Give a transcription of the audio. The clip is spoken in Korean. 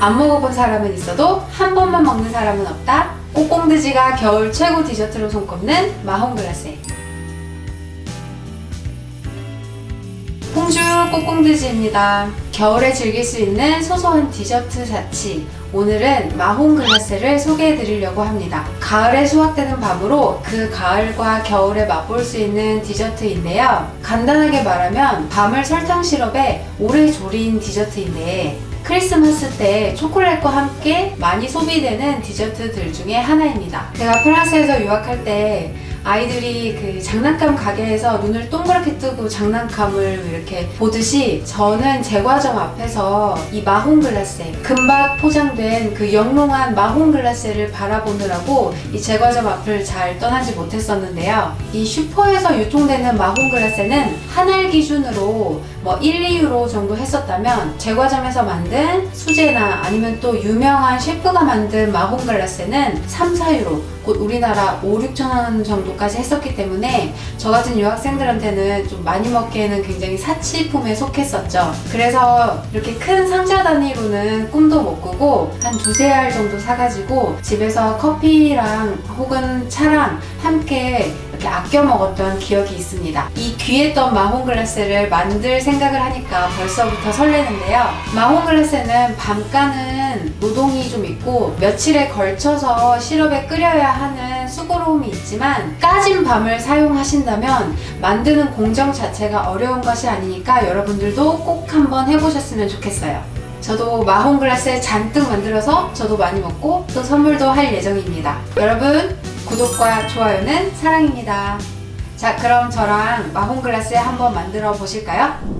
안 먹어본 사람은 있어도 한 번만 먹는 사람은 없다. 꼬꽁드지가 겨울 최고 디저트로 손꼽는 마홍글라세. 홍주 꼬꽁드지입니다. 겨울에 즐길 수 있는 소소한 디저트 사치. 오늘은 마홍 글라스를 소개해 드리려고 합니다. 가을에 수확되는 밤으로 그 가을과 겨울에 맛볼 수 있는 디저트인데요. 간단하게 말하면 밤을 설탕 시럽에 오래 졸인 디저트인데 크리스마스 때 초콜릿과 함께 많이 소비되는 디저트들 중에 하나입니다. 제가 프랑스에서 유학할 때 아이들이 그 장난감 가게에서 눈을 동그랗게 뜨고 장난감을 이렇게 보듯이 저는 제과점 앞에서 이 마홍 글라세 금박 포장된 그 영롱한 마홍 글라세를 바라보느라고 이 제 과점 앞을 잘 떠나지 못했었는데요. 이 슈퍼에서 유통되는 마홍 글라세는 한 알 기준으로 뭐 1, 2유로 정도 했었다면 제과점에서 만든 수제나 아니면 또 유명한 셰프가 만든 마홍 글라세는 3, 4유로 곧 우리나라 5, 6천 원 정도까지 했었기 때문에 저 같은 유학생들한테는 좀 많이 먹기에는 굉장히 사치품에 속했었죠. 그래서 이렇게 큰 상자 단위로는 꿈도 못 꾸고 한 두세 알 정도 사가지고 집에서 커피랑 혹은 차랑 함께 이렇게 아껴 먹었던 기억이 있습니다. 이 귀했던 마홍글라스를 만들 생각을 하니까 벌써부터 설레는데요. 마홍글라스는 밤가는 노동이 좀 있고 며칠에 걸쳐서 시럽에 끓여야 하는 수고로움이 있지만 까진 밤을 사용하신다면 만드는 공정 자체가 어려운 것이 아니니까 여러분들도 꼭 한번 해보셨으면 좋겠어요. 저도 마홍글라스 잔뜩 만들어서 저도 많이 먹고 또 선물도 할 예정입니다. 여러분 구독과 좋아요는 사랑입니다. 자 그럼 저랑 마홍글라스 한번 만들어 보실까요?